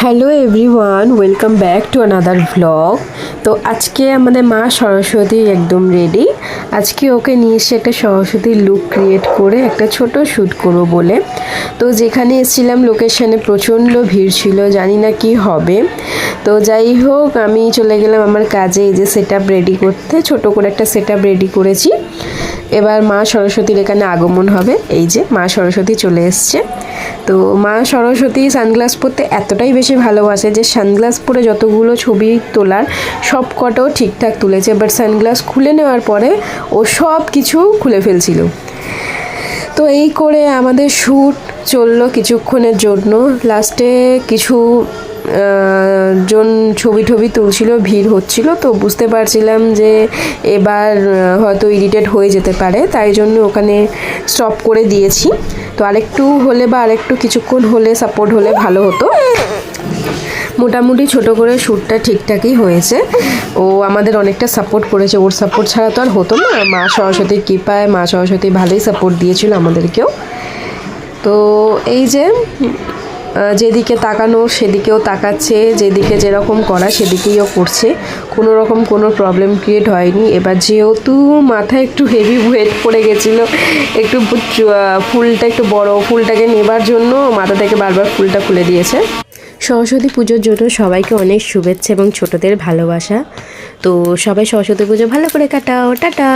Hello everyone welcome back to another vlog তো আজকে আমাদের মা সরস্বতী একদম রেডি আজকে ওকে নিয়ে এসে একটা সরস্বতীর লুক ক্রিয়েট করে একটা ছোট শ্যুট করব বলে। তো যেখানে এসেছিলাম লোকেশানে প্রচণ্ড ভিড় ছিল, জানি না কি হবে। তো যাই হোক, আমি চলে গেলাম আমার কাজে, এই যে সেট রেডি করতে। ছোট করে একটা সেট রেডি করেছি। এবার মা সরস্বতীর এখানে আগমন হবে। এই যে মা সরস্বতী চলে এসছে। তো মা সরস্বতী সানগ্লাস পরতে এতটাই বেশি ভালোবাসে যে সানগ্লাস পরে যতগুলো ছবি তোলার সব কটাও ঠিকঠাক তুলেছে বাট সানগ্লাস খুলে নেওয়ার পরে ও সব কিছু খুলে ফেলছিল। তো এই করে আমাদের শ্যুট চলল কিছুক্ষণের জন্য। লাস্টে কিছু আহ, জন ছবি টবি তুলছিল ভিড় হচ্ছিল তো বুঝতে পারছিলাম যে এবার হয়তো ইরিটেট হয়ে যেতে পারে তাই জন্য ওখানে স্টপ করে দিয়েছি। তো আরেকটু হলে বা আরেকটু কিছুক্ষণ হলে সাপোর্ট হলে ভালো হতো। মোটামুটি ছোট করে শ্যুটটা ঠিকঠাকই হয়েছে। ও আমাদের অনেকটা সাপোর্ট করেছে ওর সাপোর্ট ছাড়া তো আর হতো না। মা সরস্বতীর কৃপায় মা সরস্বতী ভালোই সাপোর্ট দিয়েছিল আমাদেরকেও। তো এই যে যেদিকে তাকানো সেদিকেও তাকাচ্ছে, যেদিকে যেরকম করা সেদিকেই ও করছে। কোনো রকম কোনো প্রবলেম ক্রিয়েট হয়নি। এবার যেহেতু মাথায় একটু হেভি ওয়েট পড়ে গেছিল, একটু ফুলটা একটু বড় ফুলটাকে নেবার জন্য মাথা থেকে বারবার ফুলটা খুলে দিয়েছে। সরস্বতী পুজোর জন্য সবাইকে অনেক শুভেচ্ছা এবং ছোটদের ভালোবাসা। তো সবাই সরস্বতী পুজো ভালো করে কাটাও। টাটা!